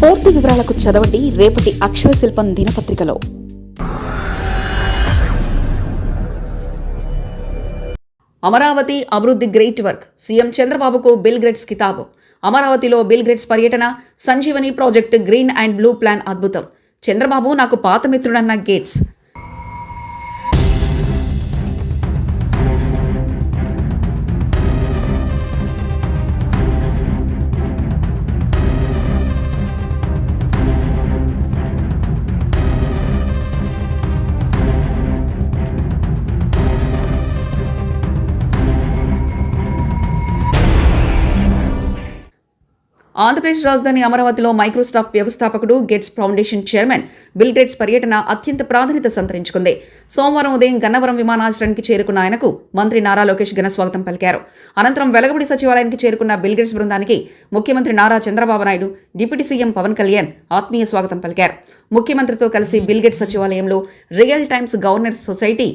పూర్తి వివరాలకు చదవండి రేపటి అక్షర శిల్పం దినపత్రికలో. అమరావతి అభివృద్ధి గ్రేట్ వర్క్. సీఎం చంద్రబాబుకు బిల్ గ్రేట్స్ కితాబు. అమరావతిలో బిల్ గ్రేట్స్ పర్యటన Sanjeevani project green and blue plan అద్భుతం. చంద్రబాబు నాకు పాత మిత్రుడన్న గేట్స్. ఆంధ్రప్రదేశ్ రాజధాని అమరావతిలో మైక్రోసాఫ్ట్ వ్యవస్థాపకుడు Gates foundation chairman Bill Gates పర్యటన అత్యంత ప్రాధాన్యత సంతరించుకుంది. సోమవారం ఉదయం గన్నవరం విమానాశ్రయానికి చేరుకున్న ఆయనకు మంత్రి నారా లోకేష్ ఘన స్వాగతం పలికారు. అనంతరం వెలగబడి సచివాలయానికి చేరుకున్న బిల్ గేట్స్ బృందానికి ముఖ్యమంత్రి నారా చంద్రబాబు నాయుడు డిప్యూటీ సీఎం పవన్ కళ్యాణ్ ఆత్మీయ స్వాగతం పలికారు. ముఖ్యమంత్రితో కలిసి బిల్ గేట్స్ సచివాలయంలో రియల్ టైమ్స్ గవర్నర్స్ సొసైటీ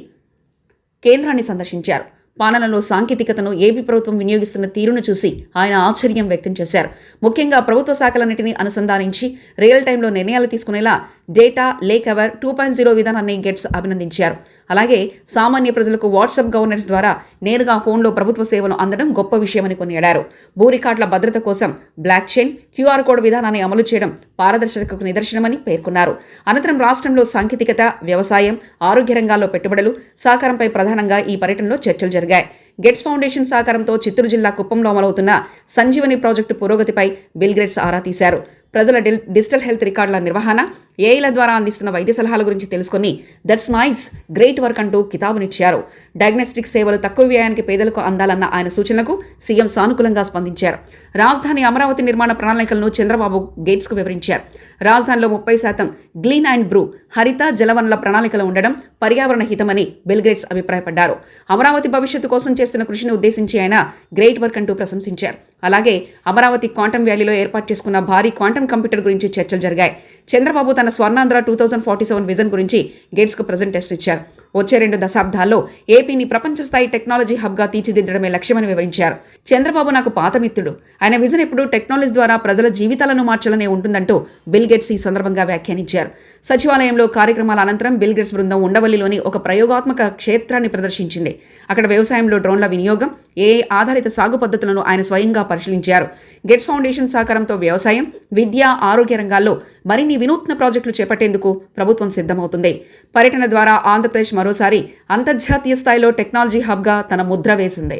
కేంద్రాన్ని సందర్శించారు. పాలనలో సాంకేతికతను ఏపీ ప్రభుత్వం వినియోగిస్తున్న తీరును చూసి ఆయన ఆశ్చర్యం వ్యక్తం చేశారు. ముఖ్యంగా ప్రభుత్వ శాఖలన్నింటినీ అనుసంధానించి రియల్ టైంలో నిర్ణయాలు తీసుకునేలా data lake aware two point zero విధానాన్ని గెట్స్ అభినందించారు. అలాగే సామాన్య ప్రజలకు వాట్సాప్ గవర్నర్స్ ద్వారా నేరుగా ఫోన్లో ప్రభుత్వ సేవలు అందడం గొప్ప విషయమని కొనియాడారు. భూ రికార్డుల భద్రత కోసం బ్లాక్ చైన్ క్యూఆర్ కోడ్ విధానాన్ని అమలు చేయడం పారదర్శకకు నిదర్శనమని పేర్కొన్నారు. అనంతరం రాష్ట్రంలో సాంకేతికత వ్యవసాయం ఆరోగ్య రంగాల్లో పెట్టుబడులు సహకారంపై ప్రధానంగా ఈ పర్యటనలో చర్చలు జరిగాయి. గెట్స్ ఫౌండేషన్ సహకారంతో చిత్తూరు జిల్లా కుప్పంలో అమలవుతున్న సంజీవని ప్రాజెక్టు పురోగతిపై బిల్ గేట్స్ ఆరా తీశారు. ప్రజల డిజిటల్ హెల్త్ రికార్డుల నిర్వహణ ఏఐల ద్వారా అందిస్తున్న వైద్య సలహాల గురించి తెలుసుకొని దట్స్ నైస్ గ్రేట్ వర్క్ అంటూ కితాబునిచ్చారు. డయాగ్నోస్టిక్ సేవలు తక్కువ వ్యయానికి పేదలకు అందాలన్న ఆయన సూచనలకు సీఎం సానుకూలంగా స్పందించారు. రాజధాని అమరావతి నిర్మాణ ప్రణాళికలను చంద్రబాబు గేట్స్కు వివరించారు. రాజధానిలో ముప్పై శాతం గ్లీన్ అండ్ బ్రూ హరిత జలవనరుల ప్రణాళికలు ఉండడం పర్యావరణ హితమని బిల్ అభిప్రాయపడ్డారు. అమరావతి భవిష్యత్తు కోసం చేస్తున్న కృషిని ఉద్దేశించి ఆయన గ్రేట్ వర్క్ అంటూ ప్రశంసించారు. అలాగే అమరావతి క్వాంటం వ్యాలీలో ఏర్పాటు చేసుకున్న భారీ క్వాంటం క్వాంటమ్ కంప్యూటర్ గురించి చర్చలు జరిగాయి. చంద్రబాబు తన Swarnandhra two thousand forty seven vision గురించి గేట్స్కు ప్రజెంటేషన్ ఇచ్చారు. వచ్చే రెండు దశాబ్దాల్లో ఏపీని ప్రపంచ స్థాయి టెక్నాలజీ హబ్గా తీర్చిదిద్దడమే లక్ష్యమని వివరించారు. చంద్రబాబు నాకు పాత మిత్రుడు ఆయన విజన్ ఎప్పుడు టెక్నాలజీ ద్వారా ప్రజల జీవితాలను మార్చాలనే ఉంటుందంటూ బిల్ గేట్స్ ఈ సందర్భంగా వ్యాఖ్యానించారు. సచివాలయంలో కార్యక్రమాల అనంతరం బిల్ గేట్స్ బృందం ఉండవల్లిలోని ఒక ప్రయోగాత్మక క్షేత్రాన్ని ప్రదర్శించింది. అక్కడ వ్యవసాయంలో డ్రోన్ల వినియోగం ఏ ఆధారిత సాగు పద్ధతులను ఆయన స్వయంగా పరిశీలించారు. గేట్స్ ఫౌండేషన్ సహకారంతో వ్యవసాయం విద్య ఆరోగ్య రంగాల్లో మరిన్ని వినూత్న ప్రాజెక్టులు చేపట్టేందుకు ప్రభుత్వం సిద్ధమవుతుంది. పర్యటన ద్వారా ఆంధ్రప్రదేశ్ మరోసారి అంతర్జాతీయ స్థాయిలో టెక్నాలజీ హబ్గా తన ముద్ర వేసింది.